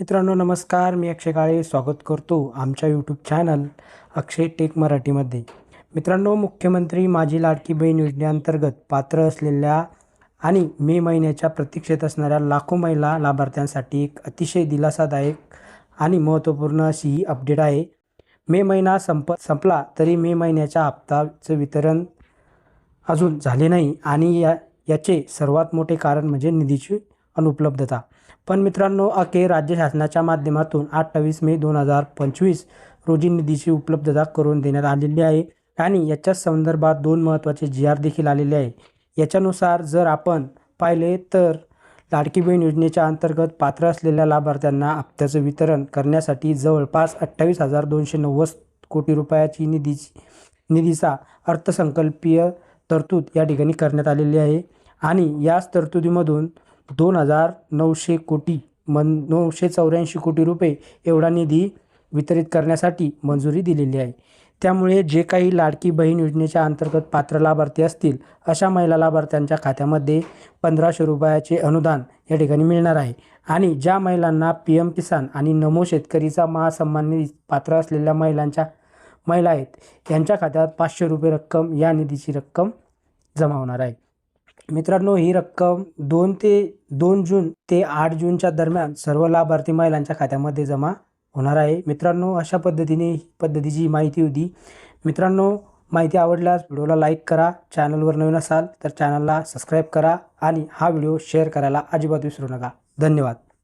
मित्रांनो नमस्कार. मी अक्षय काळे. स्वागत करतो आमच्या यूट्यूब चॅनल अक्षय टेक मराठीमध्ये. मित्रांनो मुख्यमंत्री माझी लाडकी बहीण योजनेअंतर्गत पात्र असलेल्या आणि मे महिन्याच्या प्रतीक्षेत असणाऱ्या लाखो महिला लाभार्थ्यांसाठी एक अतिशय दिलासादायक आणि महत्त्वपूर्ण अशी ही अपडेट आहे. मे महिना संप संपला तरी मे महिन्याच्या हप्ताचं वितरण अजून झाले नाही आणि या याचे सर्वात मोठे कारण म्हणजे निधीची अनुपलब्धता पण मित्रांनो अखेर राज्य शासनाच्या माध्यमातून अठ्ठावीस मे दोन हजार पंचवीस रोजी निधीची उपलब्धता करून देण्यात आलेली आहे आणि याच्या संदर्भात दोन महत्त्वाचे जी आर देखील आलेले आहे. याच्यानुसार जर आपण पाहिले तर लाडकी बहीण योजनेच्या अंतर्गत पात्र असलेल्या लाभार्थ्यांना हप्त्याचं वितरण करण्यासाठी जवळपास अठ्ठावीस हजार दोनशे नव्वद कोटी रुपयाची निधीची निधीचा अर्थसंकल्पीय तरतूद या ठिकाणी करण्यात आलेली आहे. आणि याच तरतुदीमधून दोन हजार नऊशे कोटी मन नऊशे चौऱ्याऐंशी कोटी रुपये एवढा निधी वितरित करण्यासाठी मंजुरी दिलेली आहे. त्यामुळे जे काही लाडकी बहीण योजनेच्या अंतर्गत पात्र लाभार्थी असतील अशा महिला लाभार्थ्यांच्या खात्यामध्ये पंधराशे रुपयाचे अनुदान या ठिकाणी मिळणार आहे. आणि ज्या महिलांना पी एम किसान आणि नमो शेतकरीचा महासन्मान निधी पात्र असलेल्या महिलांच्या महिला आहेत यांच्या खात्यात पाचशे रुपये रक्कम या निधीची रक्कम जमा होणार आहे. मित्रांनो ही रक्कम दोन ते दोन जून ते आठ जूनच्या दरम्यान सर्व लाभार्थी महिलांच्या खात्यामध्ये जमा होणार आहे. मित्रांनो अशा पद्धतीने ही पद्धतीची माहिती होती. मित्रांनो माहिती आवडल्यास व्हिडिओला लाईक करा चॅनलवर नवीन असाल तर चॅनलला सबस्क्राईब करा आणि हा व्हिडिओ शेअर करायला अजिबात विसरू नका. धन्यवाद.